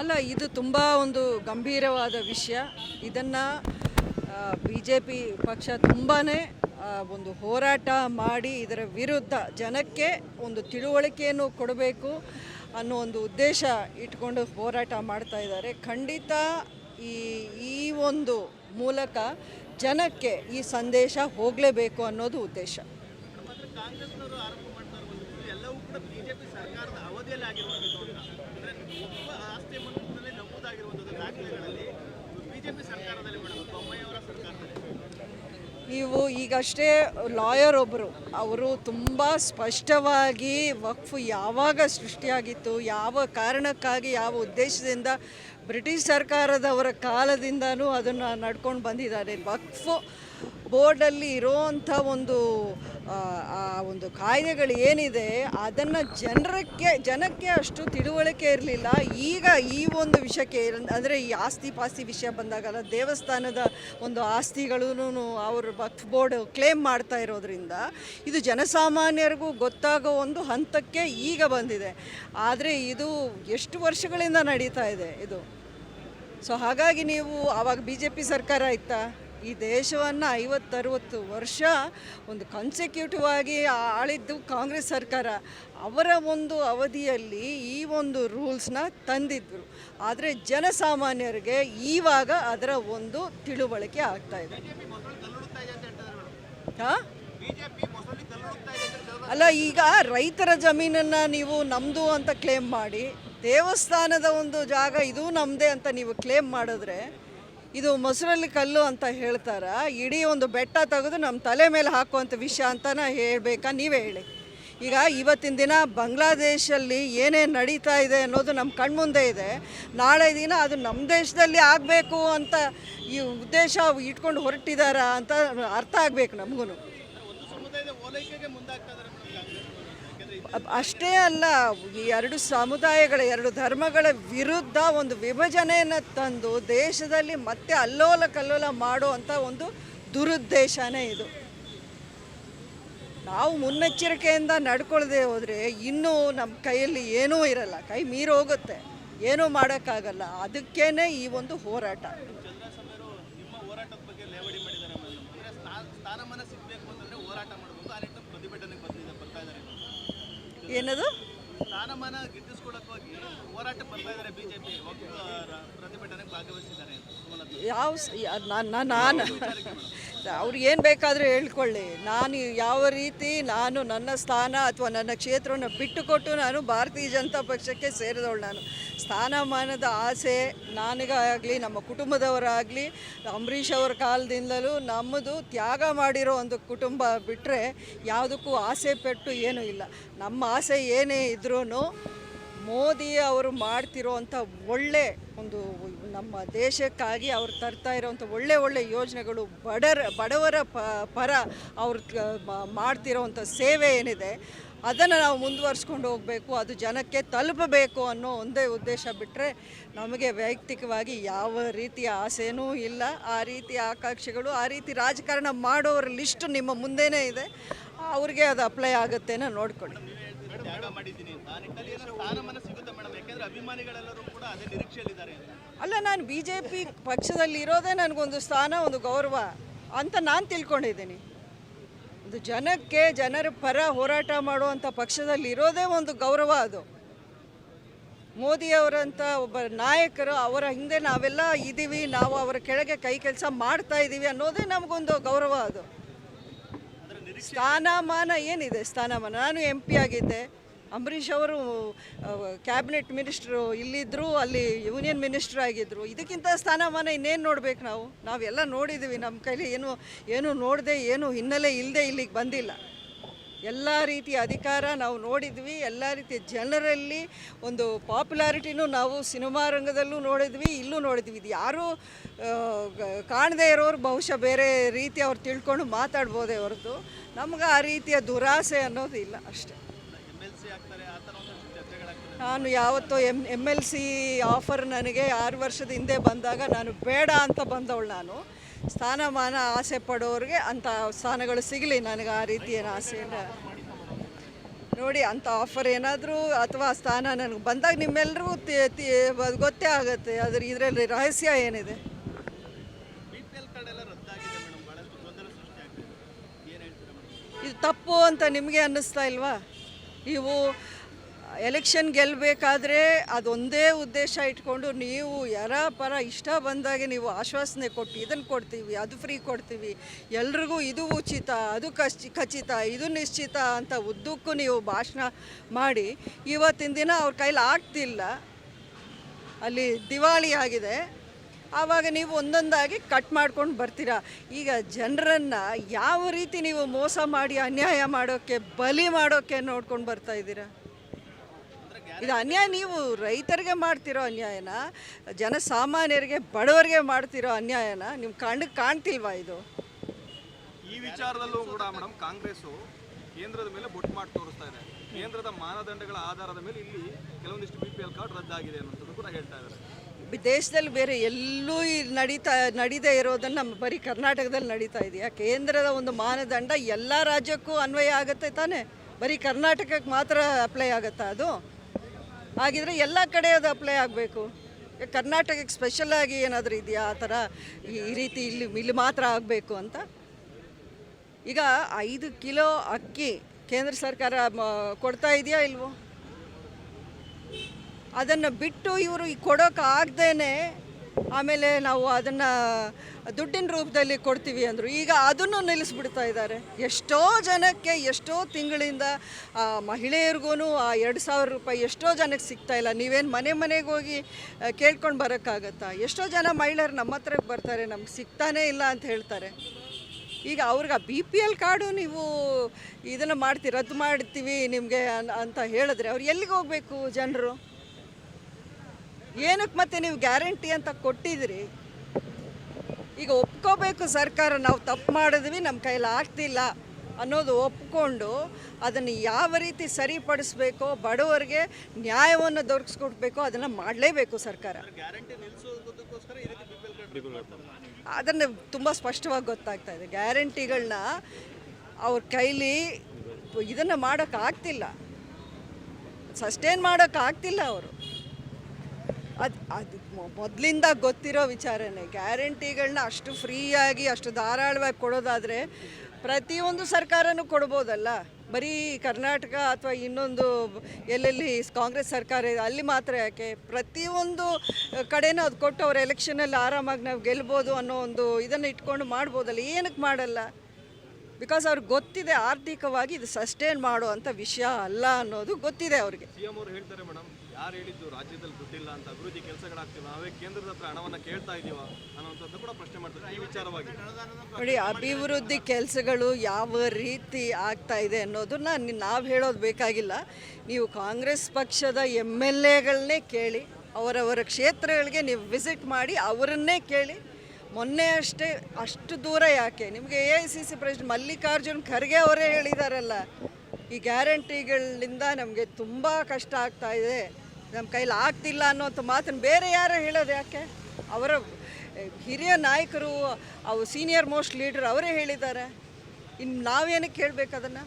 ಅಲ್ಲ, ಇದು ತುಂಬ ಒಂದು ಗಂಭೀರವಾದ ವಿಷಯ. ಇದನ್ನು ಬಿ ಜೆ ಪಿ ಪಕ್ಷ ತುಂಬಾ ಒಂದು ಹೋರಾಟ ಮಾಡಿ ಇದರ ವಿರುದ್ಧ ಜನಕ್ಕೆ ಒಂದು ತಿಳುವಳಿಕೆಯನ್ನು ಕೊಡಬೇಕು ಅನ್ನೋ ಒಂದು ಉದ್ದೇಶ ಇಟ್ಕೊಂಡು ಹೋರಾಟ ಮಾಡ್ತಾ ಇದ್ದಾರೆ. ಖಂಡಿತ ಈ ಈ ಒಂದು ಮೂಲಕ ಜನಕ್ಕೆ ಈ ಸಂದೇಶ ಹೋಗಲೇಬೇಕು ಅನ್ನೋದು ಉದ್ದೇಶ. ಕೂಡ ಬಿಜೆಪಿ ಸರ್ಕಾರದ ಅವಧಿಯಲ್ಲಿ ಆಗಿರುವಂಥದ್ದು ಅಂತ. ಅಂದ್ರೆ ಒಬ್ಬ ಆಸ್ತಿ ಮನ್ನದಲ್ಲಿ ನಮೂದಾಗಿರುವಂಥದ್ದು ದಾಖಲೆಗಳಲ್ಲಿ ಬಿಜೆಪಿ ಸರ್ಕಾರದಲ್ಲಿ ಮೇಡಮ್, ಬೊಮ್ಮಾಯಿಯವರ ಸರ್ಕಾರದಲ್ಲಿ. ನೀವು ಈಗಷ್ಟೇ ಲಾಯರ್ ಒಬ್ಬರು ಅವರು ತುಂಬ ಸ್ಪಷ್ಟವಾಗಿ ವಕ್ಫ್ ಯಾವಾಗ ಸೃಷ್ಟಿಯಾಗಿತ್ತು, ಯಾವ ಕಾರಣಕ್ಕಾಗಿ, ಯಾವ ಉದ್ದೇಶದಿಂದ ಬ್ರಿಟಿಷ್ ಸರ್ಕಾರದವರ ಕಾಲದಿಂದನೂ ಅದನ್ನು ನಡ್ಕೊಂಡು ಬಂದಿದ್ದಾರೆ. ವಕ್ಫ್ ಬೋರ್ಡಲ್ಲಿ ಇರೋವಂಥ ಒಂದು ಆ, ಒಂದು ಕಾಯ್ದೆಗಳು ಏನಿದೆ ಅದನ್ನು ಜನರಕ್ಕೆ ಜನಕ್ಕೆ ಅಷ್ಟು ತಿಳುವಳಿಕೆ ಇರಲಿಲ್ಲ. ಈಗ ಈ ಒಂದು ವಿಷಯಕ್ಕೆ ಅಂದರೆ ಈ ಆಸ್ತಿ ಪಾಸ್ತಿ ವಿಷಯ ಬಂದಾಗಲ್ಲ ದೇವಸ್ಥಾನದ ಒಂದು ಆಸ್ತಿಗಳೂ ಅವರು ವಕ್ಫ್ ಬೋರ್ಡ್ ಕ್ಲೇಮ್ ಮಾಡ್ತಾ ಇರೋದ್ರಿಂದ ಇದು ಜನಸಾಮಾನ್ಯರಿಗೂ ಗೊತ್ತಾಗೋ ಒಂದು ಹಂತಕ್ಕೆ ಈಗ ಬಂದಿದೆ. ಆದರೆ ಇದು ಎಷ್ಟು ವರ್ಷಗಳಿಂದ ನಡೀತಾ ಇದೆ ಇದು? ಸೊ ಹಾಗಾಗಿ ನೀವು ಆವಾಗ ಬಿ ಜೆ ಪಿ ಸರ್ಕಾರ ಇತ್ತಾ? ಈ ದೇಶವನ್ನು ಐವತ್ತರವತ್ತು ವರ್ಷ ಒಂದು ಕನ್ಸೆಕ್ಯೂಟಿವ್ ಆಗಿ ಆಳಿದ್ದು ಕಾಂಗ್ರೆಸ್ ಸರ್ಕಾರ. ಅವರ ಒಂದು ಅವಧಿಯಲ್ಲಿ ಈ ಒಂದು ರೂಲ್ಸ್ನ ತಂದಿದ್ದರು ಆದರೆ ಜನಸಾಮಾನ್ಯರಿಗೆ ಈವಾಗ ಅದರ ಒಂದು ತಿಳುವಳಿಕೆ ಆಗ್ತಾ ಇದೆ. ಹಾಂ? ಅಲ್ಲ ಈಗ ರೈತರ ಜಮೀನನ್ನು ನೀವು ನಮ್ಮದು ಅಂತ ಕ್ಲೇಮ್ ಮಾಡಿ ದೇವಸ್ಥಾನದ ಒಂದು ಜಾಗ ಇದು ನಮ್ಮದೇ ಅಂತ ನೀವು ಕ್ಲೇಮ್ ಮಾಡಿದ್ರೆ ಇದು ಮೊಸರಲ್ಲಿ ಕಲ್ಲು ಅಂತ ಹೇಳ್ತಾರ. ಇಡೀ ಒಂದು ಬೆಟ್ಟ ತೆಗೆದು ನಮ್ಮ ತಲೆ ಮೇಲೆ ಹಾಕುವಂಥ ವಿಷಯ ನಾ ಹೇಳಬೇಕಾ ನೀವೇ ಹೇಳಿ. ಈಗ ಇವತ್ತಿನ ದಿನ ಬಾಂಗ್ಲಾದೇಶಲ್ಲಿ ಏನೇನು ನಡೀತಾ ಇದೆ ಅನ್ನೋದು ನಮ್ಮ ಕಣ್ಮುಂದೆ ಇದೆ. ನಾಳೆ ದಿನ ಅದು ನಮ್ಮ ದೇಶದಲ್ಲಿ ಆಗಬೇಕು ಅಂತ ಈ ಉದ್ದೇಶ ಇಟ್ಕೊಂಡು ಹೊರಟಿದ್ದಾರಾ ಅಂತ ಅರ್ಥ ಆಗಬೇಕು ನಮಗೂ ಅಷ್ಟೇ ಅಲ್ಲ, ಈ ಎರಡು ಸಮುದಾಯಗಳ, ಎರಡು ಧರ್ಮಗಳ ವಿರುದ್ಧ ಒಂದು ವಿಭಜನೆಯನ್ನು ತಂದು ದೇಶದಲ್ಲಿ ಮತ್ತೆ ಅಲ್ಲೋಲ ಕಲ್ಲೋಲ ಮಾಡುವಂಥ ಒಂದು ದುರುದ್ದೇಶನೇ ಇದು. ನಾವು ಮುನ್ನೆಚ್ಚರಿಕೆಯಿಂದ ನಡ್ಕೊಳ್ಳದೆ ಹೋದರೆ ಇನ್ನೂ ನಮ್ಮ ಕೈಯಲ್ಲಿ ಏನೂ ಇರಲ್ಲ, ಕೈ ಮೀರಿ ಹೋಗುತ್ತೆ ಏನೂ ಮಾಡೋಕ್ಕಾಗಲ್ಲ, ಅದಕ್ಕೇನೆ ಈ ಒಂದು ಹೋರಾಟ. ಹೋರಾಟ ಮಾಡಬೇಕು ಆ ನಿಟ್ಟಿನಲ್ಲಿ ಪ್ರತಿಭಟನೆಗೆ ಬಂದಿದೆ ಬರ್ತಾ ಇದ್ದಾರೆ ಏನದು? ಸ್ಥಾನಮಾನ ಗಿಟ್ಟಿಸ್ಕೊಳ್ಳೋಕ್ಕೋಗಿ ಹೋರಾಟಕ್ಕೆ ಬರ್ತಾ ಇದ್ದಾರೆ ಬಿಜೆಪಿ. ಪ್ರತಿಭಟನೆಗೆ ಭಾಗವಹಿಸಿದ್ದಾರೆ ಅಂತ ಯಾವ ನಾನ್- ನಾನ್- ಏನು ಬೇಕಾದರೂ ಹೇಳ್ಕೊಳ್ಳಿ. ನಾನು ಯಾವ ರೀತಿ ನಾನು ನನ್ನ ಸ್ಥಾನ ಅಥವಾ ನನ್ನ ಕ್ಷೇತ್ರವನ್ನು ಬಿಟ್ಟುಕೊಟ್ಟು ನಾನು ಭಾರತೀಯ ಜನತಾ ಪಕ್ಷಕ್ಕೆ ಸೇರಿದವಳು ನಾನು. ಸ್ಥಾನಮಾನದ ಆಸೆ ನನಗಾಗಲಿ, ನಮ್ಮ ಕುಟುಂಬದವರಾಗಲಿ, ಅಂಬರೀಷ್ ಅವರ ಕಾಲದಿಂದಲೂ ನಮ್ಮದು ತ್ಯಾಗ ಮಾಡಿರೋ ಒಂದು ಕುಟುಂಬ ಬಿಟ್ಟರೆ ಯಾವುದಕ್ಕೂ ಆಸೆ ಪೆಟ್ಟು ಏನೂ ಇಲ್ಲ. ನಮ್ಮ ಆಸೆ ಏನೇ ಇದ್ರೂ ಮೋದಿ ಅವರು ಮಾಡ್ತಿರೋವಂಥ ಒಳ್ಳೆ ಒಂದು ನಮ್ಮ ದೇಶಕ್ಕಾಗಿ ಅವ್ರು ತರ್ತಾ ಇರೋವಂಥ ಒಳ್ಳೆ ಒಳ್ಳೆ ಯೋಜನೆಗಳು ಬಡರ, ಬಡವರ ಪರ ಅವ್ರು ಮಾಡ್ತಿರೋವಂಥ ಸೇವೆ ಏನಿದೆ ಅದನ್ನು ನಾವು ಮುಂದುವರ್ಸ್ಕೊಂಡು ಹೋಗಬೇಕು, ಅದು ಜನಕ್ಕೆ ತಲುಪಬೇಕು ಅನ್ನೋ ಒಂದೇ ಉದ್ದೇಶ ಬಿಟ್ಟರೆ ನಮಗೆ ವೈಯಕ್ತಿಕವಾಗಿ ಯಾವ ರೀತಿಯ ಆಸೆನೂ ಇಲ್ಲ. ಆ ರೀತಿಯ ಆಕಾಂಕ್ಷೆಗಳು, ಆ ರೀತಿ ರಾಜಕಾರಣ ಮಾಡೋರ ಲಿಸ್ಟ್ ನಿಮ್ಮ ಮುಂದೆನೇ ಇದೆ. ಅವ್ರಿಗೆ ಅದು ಅಪ್ಲೈ ಆಗುತ್ತೇನೋ ನೋಡ್ಕೊಳ್ಳಿ. ಅಲ್ಲ, ನಾನು ಬಿ ಜೆ ಪಿ ಪಕ್ಷದಲ್ಲಿ ಇರೋದೇ ನನಗೊಂದು ಸ್ಥಾನ, ಒಂದು ಗೌರವ ಅಂತ ನಾನು ತಿಳ್ಕೊಂಡಿದ್ದೀನಿ. ಒಂದು ಜನಕ್ಕೆ ಜನರ ಪರ ಹೋರಾಟ ಮಾಡುವಂಥ ಪಕ್ಷದಲ್ಲಿ ಇರೋದೇ ಒಂದು ಗೌರವ ಅದು. ಮೋದಿಯವರಂಥ ಒಬ್ಬ ನಾಯಕರು ಅವರ ಹಿಂದೆ ನಾವೆಲ್ಲ ಇದ್ದೀವಿ, ನಾವು ಅವರ ಕೆಳಗೆ ಕೈ ಕೆಲಸ ಮಾಡ್ತಾ ಇದ್ದೀವಿ ಅನ್ನೋದೇ ನಮಗೊಂದು ಗೌರವ ಅದು. ಸ್ಥಾನಮಾನ ಏನಿದೆ ಸ್ಥಾನಮಾನ? ನಾನು ಎಂ ಪಿ ಆಗಿದ್ದೆ. ಅಂಬರೀಷ್ ಅವರು ಕ್ಯಾಬಿನೆಟ್ ಮಿನಿಸ್ಟ್ರು ಇಲ್ಲಿದ್ದರು ಅಲ್ಲಿ ಯೂನಿಯನ್ ಮಿನಿಸ್ಟ್ರ್ ಆಗಿದ್ದರು ಇದಕ್ಕಿಂತ ಸ್ಥಾನಮಾನ ಇನ್ನೇನು ನೋಡ್ಬೇಕು ನಾವು? ನಾವೆಲ್ಲ ನೋಡಿದ್ದೀವಿ ನಮ್ಮ ಕೈಲಿ ಏನು ಏನು ನೋಡದೆ, ಏನು ಹಿನ್ನೆಲೆ ಇಲ್ಲದೆ ಇಲ್ಲಿಗೆ ಬಂದಿಲ್ಲ. ಎಲ್ಲ ರೀತಿಯ ಅಧಿಕಾರ ನಾವು ನೋಡಿದ್ವಿ, ಎಲ್ಲ ರೀತಿಯ ಜನರಲ್ಲಿ ಒಂದು ಪಾಪ್ಯುಲಾರಿಟಿನೂ ನಾವು ಸಿನಿಮಾ ರಂಗದಲ್ಲೂ ನೋಡಿದ್ವಿ, ಇಲ್ಲೂ ನೋಡಿದ್ವಿ. ಇದು ಯಾರೂ ಕಾಣದೇ ಇರೋರು ಬಹುಶಃ ಬೇರೆ ರೀತಿ ಅವ್ರು ತಿಳ್ಕೊಂಡು ಮಾತಾಡ್ಬೋದೇ ಹೊರತು. ನಮ್ಗೆ ಆ ರೀತಿಯ ದುರಾಸೆ ಅನ್ನೋದು ಇಲ್ಲ ಅಷ್ಟೇ. ನಾನು ಯಾವತ್ತೋ M M L C offer ನನಗೆ ಆರು ವರ್ಷದ ಹಿಂದೆ ಬಂದಾಗ ನಾನು ಬೇಡ ಅಂತ ಬಂದವಳು ನಾನು. ಸ್ಥಾನಮಾನ ಆಸೆ ಪಡೋರಿಗೆ ಅಂಥ ಸ್ಥಾನಗಳು ಸಿಗಲಿ ನನಗೆ ಆ ರೀತಿಯ ಆಸೆ ಇಲ್ಲ ನೋಡಿ ಅಂಥ ಆಫರ್ ಏನಾದರೂ ಅಥವಾ ಸ್ಥಾನ ನನಗೆ ಬಂದಾಗ ನಿಮ್ಮೆಲ್ಲರಿಗೂ ಗೊತ್ತೇ ಆಗುತ್ತೆ. ಅದ್ರ ಇದರಲ್ಲಿ ರಹಸ್ಯ ಏನಿದೆ? ಇದು ತಪ್ಪು ಅಂತ ನಿಮಗೆ ಅನ್ನಿಸ್ತಾ ಇಲ್ವಾ? ನೀವು ಎಲೆಕ್ಷನ್ ಗೆಲ್ಲಬೇಕಾದ್ರೆ ಅದೊಂದೇ ಉದ್ದೇಶ ಇಟ್ಕೊಂಡು ನೀವು ಯಾರ ಪರ ಇಷ್ಟ ಬಂದಾಗೆ ನೀವು ಆಶ್ವಾಸನೆ ಕೊಟ್ಟು ಇದನ್ನು ಕೊಡ್ತೀವಿ, ಅದು ಫ್ರೀ ಕೊಡ್ತೀವಿ. ಎಲ್ರಿಗೂ ಇದು ಉಚಿತ, ಅದು ಕಚ್ ಖಚಿತ, ಇದು ನಿಶ್ಚಿತ ಅಂತ ಉದ್ದಕ್ಕೂ ನೀವು ಭಾಷಣ ಮಾಡಿ ಇವತ್ತಿನ ದಿನ ಅವ್ರ ಕೈಲಿ ಆಗ್ತಿಲ್ಲ. ಅಲ್ಲಿ ದಿವಾಳಿ ಆಗಿದೆ. ಆವಾಗ ನೀವು ಒಂದೊಂದಾಗಿ ಕಟ್ ಮಾಡ್ಕೊಂಡು ಬರ್ತೀರಾ. ಈಗ ಜನರನ್ನು ಯಾವ ರೀತಿ ನೀವು ಮೋಸ ಮಾಡಿ, ಅನ್ಯಾಯ ಮಾಡೋಕ್ಕೆ ಬಲಿ ಮಾಡೋಕ್ಕೆ ನೋಡ್ಕೊಂಡು ಬರ್ತಾ ಇದ್ದೀರಾ? ಇದು ಅನ್ಯಾಯ, ನೀವು ರೈತರಿಗೆ ಮಾಡ್ತಿರೋ ಅನ್ಯಾಯನ? ಜನಸಾಮಾನ್ಯರಿಗೆ, ಬಡವರಿಗೆ ಮಾಡ್ತಿರೋ ಅನ್ಯಾಯನ? ನಿಮ್ಮ ಕಣ್ಣಿಗೆ ಕಾಣ್ತಿಲ್ವಾ ಇದು? ಈ ವಿಚಾರದಲ್ಲೂ ಕೂಡ ಮೇಡಮ್ ಕಾಂಗ್ರೆಸ್ ಕೇಂದ್ರದ ಮೇಲೆ ಬೊಟ್ಟು ಮಾಡಿ ತೋರಿಸ್ತಾ ಇದೆ. ಕೇಂದ್ರದ ಮಾನದಂಡಗಳ ಆಧಾರದ ಮೇಲೆ ಇಲ್ಲಿ ಕೆಲವೊಂದಿಷ್ಟು ಬಿ ಪಿ ಎಲ್ ಕಾರ್ಡ್ ರದ್ದಾಗಿದೆ ಅನ್ನೋಂಥದ್ದು ಕೂಡ ಹೇಳ್ತಾ ಇದ್ದಾರೆ. ದೇಶದಲ್ಲಿ ಬೇರೆ ಎಲ್ಲೂ ನಡೀತಾ, ನಡೀದೇ ಇರೋದನ್ನು ನಮ್ಮ ಬರೀ ಕರ್ನಾಟಕದಲ್ಲಿ ನಡೀತಾ ಇದೆಯಾ? ಕೇಂದ್ರದ ಒಂದು ಮಾನದಂಡ ಎಲ್ಲ ರಾಜ್ಯಕ್ಕೂ ಅನ್ವಯ ಆಗುತ್ತೆ ತಾನೇ? ಬರೀ ಕರ್ನಾಟಕಕ್ಕೆ ಮಾತ್ರ ಅಪ್ಲೈ ಆಗುತ್ತಾ ಅದು? ಹಾಗಿದ್ರೆ ಎಲ್ಲ ಕಡೆ ಅದು ಅಪ್ಲೈ ಆಗಬೇಕು. ಕರ್ನಾಟಕಕ್ಕೆ ಸ್ಪೆಷಲ್ ಆಗಿ ಏನಾದರೂ ಇದೆಯಾ ಆ ಥರ? ಈ ರೀತಿ ಇಲ್ಲಿ ಇಲ್ಲಿ ಮಾತ್ರ ಆಗಬೇಕು ಅಂತ? ಈಗ ಐದು ಕಿಲೋ ಅಕ್ಕಿ ಕೇಂದ್ರ ಸರ್ಕಾರ ಕೊಡ್ತಾ ಇದೆಯಾ ಇಲ್ವೋ? ಅದನ್ನು ಬಿಟ್ಟು ಇವರು ಕೊಡೋಕ್ಕಾಗ್ದೇ ಆಮೇಲೆ ನಾವು ಅದನ್ನು ದುಡ್ಡಿನ ರೂಪದಲ್ಲಿ ಕೊಡ್ತೀವಿ ಅಂದರು. ಈಗ ಅದನ್ನು ನಿಲ್ಲಿಸ್ಬಿಡ್ತಾ ಇದ್ದಾರೆ. ಎಷ್ಟೋ ಜನಕ್ಕೆ ಎಷ್ಟೋ ತಿಂಗಳಿಂದ, ಆ ಮಹಿಳೆಯರಿಗೂ ಆ ಎರಡು ಸಾವಿರ ರೂಪಾಯಿ ಎಷ್ಟೋ ಜನಕ್ಕೆ ಸಿಗ್ತಾ ಇಲ್ಲ. ನೀವೇನು ಮನೆ ಮನೆಗೆ ಹೋಗಿ ಕೇಳ್ಕೊಂಡು ಬರೋಕ್ಕಾಗತ್ತಾ? ಎಷ್ಟೋ ಜನ ಮಹಿಳೆಯರು ನಮ್ಮ ಹತ್ರಕ್ಕೆ ಬರ್ತಾರೆ, ನಮ್ಗೆ ಸಿಗ್ತಾನೇ ಇಲ್ಲ ಅಂತ ಹೇಳ್ತಾರೆ. ಈಗ ಅವ್ರಿಗೆ ಆ ಬಿ ಪಿ ಎಲ್ ಕಾರ್ಡು ನೀವು ಇದನ್ನು ಮಾಡ್ತೀವಿ ರದ್ದು ಮಾಡ್ತೀವಿ ನಿಮಗೆ ಅಂತ ಹೇಳಿದ್ರೆ ಅವ್ರು ಎಲ್ಲಿಗೆ ಹೋಗಬೇಕು ಜನರು? ಏನಕ್ಕೆ ಮತ್ತೆ ನೀವು ಗ್ಯಾರಂಟಿ ಅಂತ ಕೊಟ್ಟಿದ್ರಿ ಈಗ ಒಪ್ಕೋಬೇಕು ಸರ್ಕಾರ, ನಾವು ತಪ್ಪು ಮಾಡಿದ್ವಿ, ನಮ್ಮ ಕೈಲಿ ಆಗ್ತಿಲ್ಲ ಅನ್ನೋದು ಒಪ್ಕೊಂಡು ಅದನ್ನು ಯಾವ ರೀತಿ ಸರಿಪಡಿಸ್ಬೇಕೋ, ಬಡವರಿಗೆ ನ್ಯಾಯವನ್ನು ದೊರಕಿಸ್ಕೊಡ್ಬೇಕೋ ಅದನ್ನು ಮಾಡಲೇಬೇಕು ಸರ್ಕಾರ. ಅದನ್ನು ತುಂಬ ಸ್ಪಷ್ಟವಾಗಿ ಗೊತ್ತಾಗ್ತಾ ಇದೆ. ಗ್ಯಾರಂಟಿಗಳನ್ನ ಅವ್ರ ಕೈಲಿ ಇದನ್ನು ಮಾಡೋಕ್ಕಾಗ್ತಿಲ್ಲ. ಸಸ್ಟೇನ್ ಮಾಡೋಕ್ಕಾಗ್ತಿಲ್ಲ ಅವರು. ಅದು ಅದು ಮೊದಲಿಂದ ಗೊತ್ತಿರೋ ವಿಚಾರನೇ ಗ್ಯಾರಂಟಿಗಳನ್ನ ಅಷ್ಟು ಫ್ರೀಯಾಗಿ, ಅಷ್ಟು ಧಾರಾಳವಾಗಿ ಕೊಡೋದಾದರೆ ಪ್ರತಿಯೊಂದು ಸರ್ಕಾರನೂ ಕೊಡ್ಬೋದಲ್ಲ? ಬರೀ ಕರ್ನಾಟಕ ಅಥವಾ ಇನ್ನೊಂದು ಎಲ್ಲೆಲ್ಲಿ ಕಾಂಗ್ರೆಸ್ ಸರ್ಕಾರ ಇದೆ, ಅಲ್ಲಿ ಮಾತ್ರ ಯಾಕೆ? ಪ್ರತಿಯೊಂದು ಕಡೆನೂ ಅದು ಕೊಟ್ಟು ಅವ್ರ ಎಲೆಕ್ಷನಲ್ಲಿ ಆರಾಮಾಗಿ ನಾವು ಗೆಲ್ಬೋದು ಅನ್ನೋ ಒಂದು ಇದನ್ನು ಇಟ್ಕೊಂಡು ಮಾಡ್ಬೋದಲ್ಲ? ಏನಕ್ಕೆ ಮಾಡಲ್ಲ? ಬಿಕಾಸ್ ಅವ್ರಿಗೆ ಗೊತ್ತಿದೆ ಆರ್ಥಿಕವಾಗಿ ಇದು ಸಸ್ಟೈನ್ ಮಾಡೋ ಅಂಥ ವಿಷಯ ಅಲ್ಲ ಅನ್ನೋದು ಗೊತ್ತಿದೆ ಅವ್ರಿಗೆ. ಸಿ ಎಂ ಅವರು ಹೇಳ್ತಾರೆ ಮೇಡಮ್ ಯಾರು ಹೇಳಿದ್ದು ರಾಜ್ಯದಲ್ಲಿ ದುಡ್ಡಿಲ್ಲ ಅಂತ ಅಭಿವೃದ್ಧಿ ಕೆಲಸಗಳಾಗ್ತಿಲ್ಲ ನಾವೇ ಕೇಂದ್ರದ ಹತ್ರ ಹಣವನ್ನು ಕೇಳ್ತಾ ಇದೀವ ಅನ್ನೋಂಥದ್ದು ಕೂಡ ಪ್ರಶ್ನೆ ಮಾಡ್ತಾರೆ ಈ ವಿಚಾರವಾಗಿ. ನೋಡಿ ಅಭಿವೃದ್ಧಿ ಕೆಲಸಗಳು ಯಾವ ರೀತಿ ಆಗ್ತಾ ಇದೆ ಅನ್ನೋದನ್ನ ನಾವು ಹೇಳೋದು ಬೇಕಾಗಿಲ್ಲ. ನೀವು ಕಾಂಗ್ರೆಸ್ ಪಕ್ಷದ ಎಂ ಎಲ್ ಎಗಳನ್ನೇ ಕೇಳಿ ಅವರವರ ಕ್ಷೇತ್ರಗಳಿಗೆ ನೀವು ವಿಸಿಟ್ ಮಾಡಿ ಅವರನ್ನೇ ಕೇಳಿ ಮೊನ್ನೆ ಅಷ್ಟೇ, ಅಷ್ಟು ದೂರ ಯಾಕೆ? ನಿಮಗೆ A I C C president Mallikarjun Kharge ಅವರೇ ಹೇಳಿದಾರಲ್ಲ, ಈ ಗ್ಯಾರಂಟಿಗಳಿಂದ ನಮಗೆ ತುಂಬ ಕಷ್ಟ ಆಗ್ತಾ ಇದೆ. ನಮ್ಮ ಕೈಲಿ ಆಗ್ತಿಲ್ಲ ಅನ್ನೋಂಥ ಮಾತನ್ನು ಬೇರೆ ಯಾರು ಹೇಳೋದು ಯಾಕೆ? ಅವರ, ಹಿರಿಯ ನಾಯಕರು, ಅವು ಸೀನಿಯರ್ ಮೋಸ್ಟ್ ಲೀಡರ್ ಅವರೇ ಹೇಳಿದ್ದಾರೆ ಇನ್ನು ನಾವೇನಕ್ಕೆ ಕೇಳಬೇಕು ಅದನ್ನು?